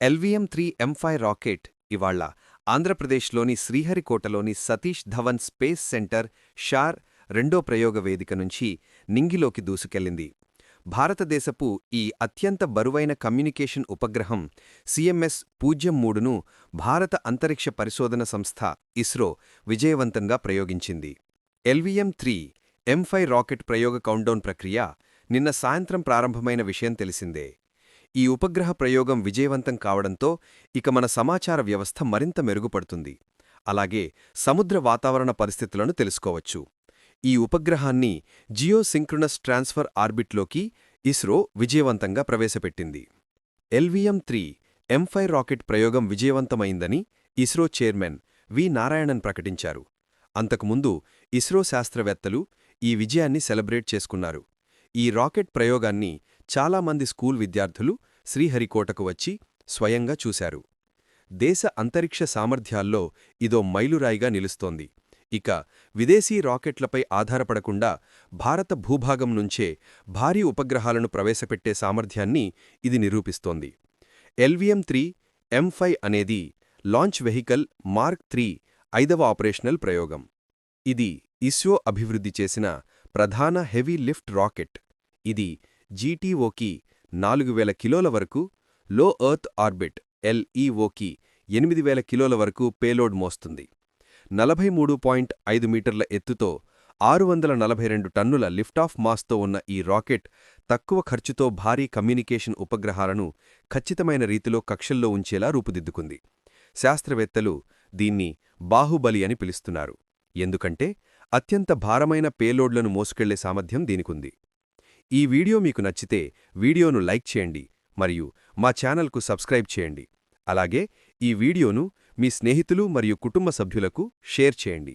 LVM three M five rocket ఇవాళ ఆంధ్రప్రదేశ్లోని శ్రీహరికోటలోని సతీష్ ధవన్ స్పేస్ సెంటర్ షార్ రెండో ప్రయోగ వేదిక నుంచి నింగిలోకి దూసుకెళ్ళింది భారతదేశపు ఈ అత్యంత బరువైన కమ్యూనికేషన్ ఉపగ్రహం సిఎంఎస్ పూజ్యం మూడును భారత అంతరిక్ష పరిశోధన సంస్థ ఇస్రో విజయవంతంగా ప్రయోగించింది. LVM three M five rocket ప్రయోగ కౌంట్డౌన్ ప్రక్రియ నిన్న సాయంత్రం ప్రారంభమైన విషయం తెలిసిందే. ఈ ఉపగ్రహ ప్రయోగం విజయవంతం కావడంతో ఇక మన సమాచార వ్యవస్థ మరింత మెరుగుపడుతుంది. అలాగే సముద్ర వాతావరణ పరిస్థితులను తెలుసుకోవచ్చు. ఈ ఉపగ్రహాన్ని జియోసింక్రనస్ ట్రాన్స్ఫర్ ఆర్బిట్లోకి ఇస్రో విజయవంతంగా ప్రవేశపెట్టింది. LVM three M five rocket ప్రయోగం విజయవంతమైందని ఇస్రో చైర్మన్ వి నారాయణన్ ప్రకటించారు. అంతకుముందు ఇస్రో శాస్త్రవేత్తలు ఈ విజయాన్ని సెలబ్రేట్ చేసుకున్నారు. ఈ రాకెట్ ప్రయోగాన్ని చాలామంది స్కూల్ విద్యార్థులు శ్రీహరికోటకు వచ్చి స్వయంగా చూశారు. దేశ అంతరిక్ష సామర్థ్యాల్లో ఇదో మైలురాయిగా నిలుస్తోంది. ఇక విదేశీ రాకెట్లపై ఆధారపడకుండా భారత భూభాగం నుంచే భారీ ఉపగ్రహాలను ప్రవేశపెట్టే సామర్థ్యాన్ని ఇది నిరూపిస్తోంది. ఎల్విఎం త్రీ ఎం అనేది లాంచ్ వెహికల్ మార్క్ త్రీ ఐదవ ఆపరేషనల్ ప్రయోగం. ఇది ఇస్రో అభివృద్ధి చేసిన ప్రధాన హెవీ లిఫ్ట్ రాకెట్. ఇది జీటీఓకి నాలుగు వేల కిలోల వరకు లో ఎర్త్ ఆర్బిట్ ఎల్ఈఓకి ఎనిమిది వేల కిలోల వరకు పేలోడ్ మోస్తుంది. నలభై మూడు పాయింట్ ఐదు మీటర్ల ఎత్తుతో ఆరు వందల నలభై రెండు టన్నుల లిఫ్టాఫ్ మాస్తో ఉన్న ఈ రాకెట్ తక్కువ ఖర్చుతో భారీ కమ్యూనికేషన్ ఉపగ్రహాలను ఖచ్చితమైన రీతిలో కక్షల్లో ఉంచేలా రూపుదిద్దుకుంది. శాస్త్రవేత్తలు దీన్ని బాహుబలి అని పిలుస్తున్నారు. ఎందుకంటే అత్యంత భారమైన పేలోడ్లను మోసుకెళ్ళే సామర్థ్యం దీనికుంది. ఈ వీడియో మీకు నచ్చితే వీడియోను లైక్ చేయండి మరియు మా ఛానల్కు సబ్స్క్రైబ్ చేయండి. అలాగే ఈ వీడియోను మీ స్నేహితులు మరియు కుటుంబ సభ్యులకు షేర్ చేయండి.